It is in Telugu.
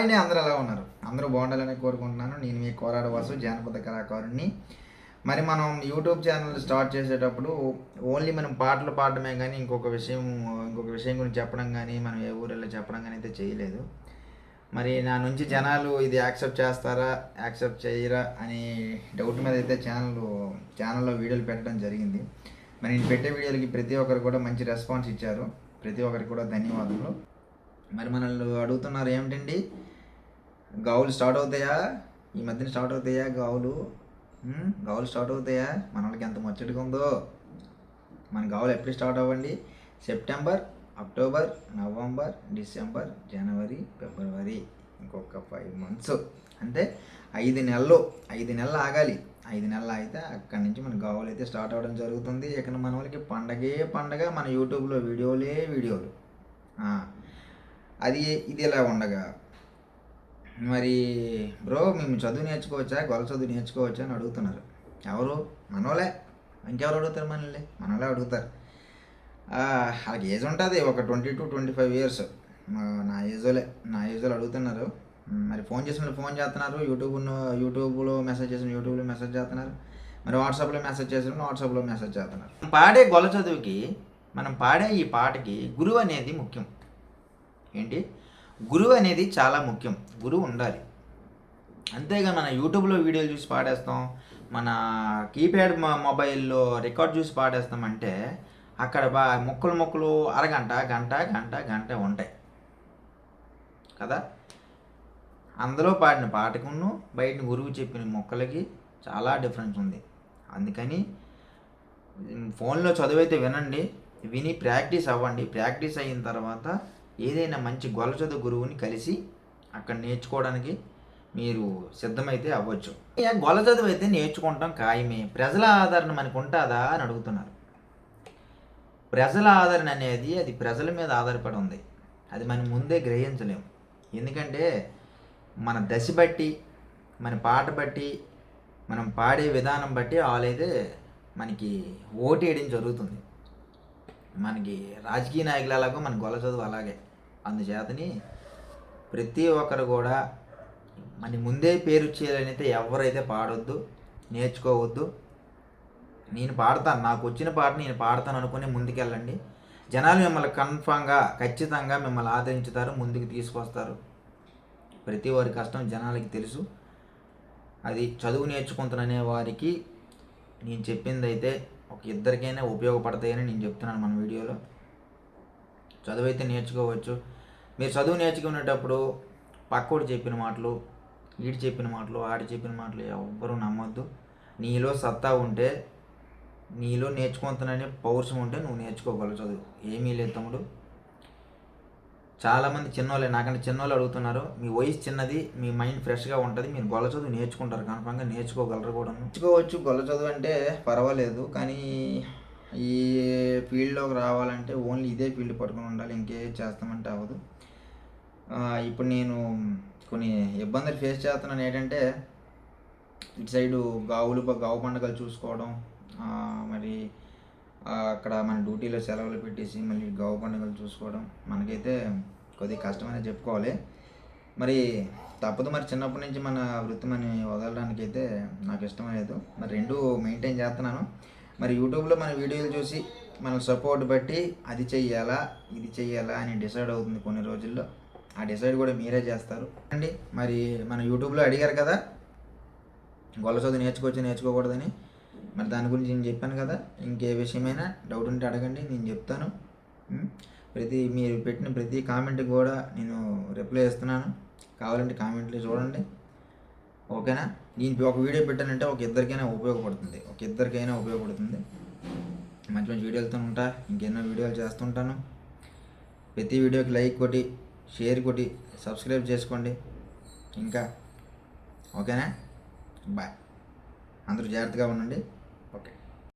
అండి అందరూ ఎలా ఉన్నారు. అందరూ బాగుండాలని కోరుకుంటున్నాను. నేను మీ కోరాడ వాసు జానపద కళాకారుడిని మరి మనం యూట్యూబ్ ఛానల్ స్టార్ట్ చేసేటప్పుడు ఓన్లీ మనం పాటలు పాడటమే కానీ ఇంకొక విషయం ఇంకొక విషయం గురించి చెప్పడం కానీ మనం ఏ ఊరిలో చెప్పడం కానీ అయితే చేయలేదు. మరి నా నుంచి జనాలు ఇది యాక్సెప్ట్ చేస్తారా యాక్సెప్ట్ చేయరా అనే డౌట్ మీద అయితే ఛానల్ ఛానల్లో వీడియోలు పెట్టడం జరిగింది. మరి నేను పెట్టే వీడియోలకి ప్రతి ఒక్కరు కూడా మంచి రెస్పాన్స్ ఇచ్చారు. ప్రతి ఒక్కరికి కూడా ధన్యవాదాలు మరి మనల్ని అడుగుతున్నారు ఏమిటండి? గావులు స్టార్ట్ అవుతాయా? ఈ మధ్యన స్టార్ట్ అవుతాయా గావులు? గావులు స్టార్ట్ అవుతాయా? మన వాళ్ళకి ఎంత ముచ్చటగా ఉందో. మన గావులు ఎప్పుడు స్టార్ట్ అవ్వండి? సెప్టెంబర్ అక్టోబర్ నవంబర్ డిసెంబర్ జనవరి ఫిబ్రవరి. ఇంకొక ఫైవ్ మంత్స్ అంటే ఐదు నెలలు. ఐదు నెలలు ఆగాలి. ఐదు నెలలు అయితే అక్కడి నుంచి మన గావులు అయితే స్టార్ట్ అవ్వడం జరుగుతుంది. ఇక్కడ మన వాళ్ళకి పండగే పండగ మన యూట్యూబ్లో వీడియోలే వీడియోలు. అది ఇది ఇలా ఉండగా మరి బ్రో మేము చదువు నేర్చుకోవచ్చా? గొల్ల చదువు నేర్చుకోవచ్చా అని అడుగుతున్నారు. ఎవరు? మనోలే ఇంకెవరు అడుగుతారు మనల్ని? మనోలే అడుగుతారు. వాళ్ళకి ఏజ్ ఉంటుంది. ఒక twenty two twenty five years. నా ఏజ్లో నా ఏజ్లో అడుగుతున్నారు. మరి ఫోన్ చేసిన ఫోన్ చేస్తున్నారు. యూట్యూబ్ యూట్యూబ్లో మెసేజ్ చేసిన యూట్యూబ్లో మెసేజ్ చేస్తున్నారు. మరి వాట్సాప్లో మెసేజ్ చేసిన వాట్సాప్లో మెసేజ్ చేస్తున్నారు. పాడే గొల్ల చదువుకి మనం పాడే ఈ పాటకి గురువు అనేది ముఖ్యం. ఏంటి? గురువు అనేది చాలా ముఖ్యం. గురువు ఉండాలి. అంతేగా మన యూట్యూబ్లో వీడియోలు చూసి పాడేస్తాం మన కీప్యాడ్ మొబైల్లో రికార్డ్ చూసి పాడేస్తాం అంటే అక్కడ బా ముక్కలు ముక్కలు అరగంట గంట గంట గంట ఉంటాయి. కదా? అందులో పాడిన పాటకును బయట గురువు చెప్పిన మొక్కలకి చాలా డిఫరెన్స్ ఉంది. అందుకని ఫోన్లో చదువైతే వినండి విని ప్రాక్టీస్ అవ్వండి. ప్రాక్టీస్ అయిన తర్వాత ఏదైనా మంచి గొల్ల చదువు గురువుని కలిసి అక్కడ నేర్చుకోవడానికి మీరు సిద్ధమైతే అవ్వచ్చు. ఇక గొల్ల చదువు అయితే నేర్చుకుంటాం ఖాయమే. ప్రజల ఆదరణ మనకు ఉంటుందా అని అడుగుతున్నారు. ప్రజల ఆదరణ అనేది అది ప్రజల మీద ఆధారపడి ఉంది. అది మనం ముందే గ్రహించలేము ఎందుకంటే మన దశ బట్టి మన పాట బట్టి మనం పాడే విధానం బట్టి వాళ్ళైతే మనకి ఓటు వేయడం జరుగుతుంది. మనకి రాజకీయ నాయకులలాగా మన గొల్ల చదువు అలాగే. అందుచేతని ప్రతి ఒక్కరు కూడా మన ముందే పేరు చేయాలనైతే అయితే ఎవరైతే పాడొద్దు నేర్చుకోవద్దు నేను పాడతాను నాకు వచ్చిన పాట నేను పాడతాను అనుకుని ముందుకెళ్ళండి. జనాలు మిమ్మల్ని కన్ఫామ్గా ఖచ్చితంగా మిమ్మల్ని ఆదరించుతారు ముందుకు తీసుకొస్తారు. ప్రతి వారి కష్టం జనాలకి తెలుసు. అది చదువు నేర్చుకుంటున్న వారికి నేను చెప్పింది అయితే ఒక ఇద్దరికైనా ఉపయోగపడతాయని నేను చెప్తున్నాను మన వీడియోలో. చదువు అయితే నేర్చుకోవచ్చు. మీరు చదువు నేర్చుకునేటప్పుడు పక్కోడు చెప్పిన మాటలు వీడు చెప్పిన మాటలు ఆడి చెప్పిన మాటలు ఎవ్వరూ నమ్మొద్దు. నీలో సత్తా ఉంటే నీలో నేర్చుకుంటాననే పౌరుషం ఉంటే నువ్వు నేర్చుకోగలవు చదువు. ఏమీ లేదు తమ్ముడు. చాలామంది చిన్నోళ్ళే నాకంటే చిన్నోళ్ళు అడుగుతున్నారు మీ వయసు చిన్నది మీ మైండ్ ఫ్రెష్గా ఉంటుంది మీరు గొల్ల చదువు నేర్చుకుంటారు కన్ఫామ్గా నేర్చుకోగలరు కూడా నేర్చుకోవచ్చు గొల్ల చదువు అంటే పర్వాలేదు కానీ ఈ ఫీల్డ్లోకి రావాలంటే ఓన్లీ ఇదే ఫీల్డ్ పట్టుకుని ఉండాలి ఇంకే చేస్తామంటే అవ్వదు. ఇప్పుడు నేను కొన్ని ఇబ్బందులు ఫేస్ చేస్తున్నాను ఏంటంటే ఇటు సైడు గావులు గావు పండుగలు చూసుకోవడం మరి అక్కడ మన డ్యూటీలో సెలవులు పెట్టేసి మళ్ళీ గావు పండుగలు చూసుకోవడం మనకైతే కొద్దిగా కష్టమనే చెప్పుకోవాలి. మరి తప్పదు మరి చిన్నప్పటి నుంచి మన వృత్తి మన వదలడానికి అయితే నాకు ఇష్టం లేదు. మరి రెండు మెయింటైన్ చేస్తున్నాను. మరి యూట్యూబ్లో మన వీడియోలు చూసి మన సపోర్ట్ బట్టి అది చెయ్యాలా ఇది చెయ్యాలా అని డిసైడ్ అవుతుంది కొన్ని రోజుల్లో. ఆ డిసైడ్ కూడా మీరే చేస్తారు. అండి మరి మన యూట్యూబ్లో అడిగారు కదా గొల్ల చదువు నేర్చుకోవచ్చు నేర్చుకోకూడదని. మరి దాని గురించి నేను చెప్పాను కదా ఇంకే విషయమైనా డౌట్ ఉంటే అడగండి నేను చెప్తాను. ప్రతి మీరు పెట్టిన ప్రతి కామెంట్కి కూడా నేను రిప్లై ఇస్తున్నాను కావాలంటే కామెంట్లు చూడండి. ఓకేనా? నేను ఒక వీడియో పెట్టానంటే ఒక ఇద్దరికైనా ఉపయోగపడుతుంది. ఒక ఇద్దరికైనా ఉపయోగపడుతుంది. మంచి మంచి వీడియోలతో ఉంటా. ఇంకెన్నో వీడియోలు చేస్తుంటాను. ప్రతి వీడియోకి లైక్ కొట్టి షేర్ కొట్టి సబ్స్క్రైబ్ చేసుకోండి. ఇంకా ఓకేనా? బాయ్ అందరూ జాగ్రత్తగా ఉండండి.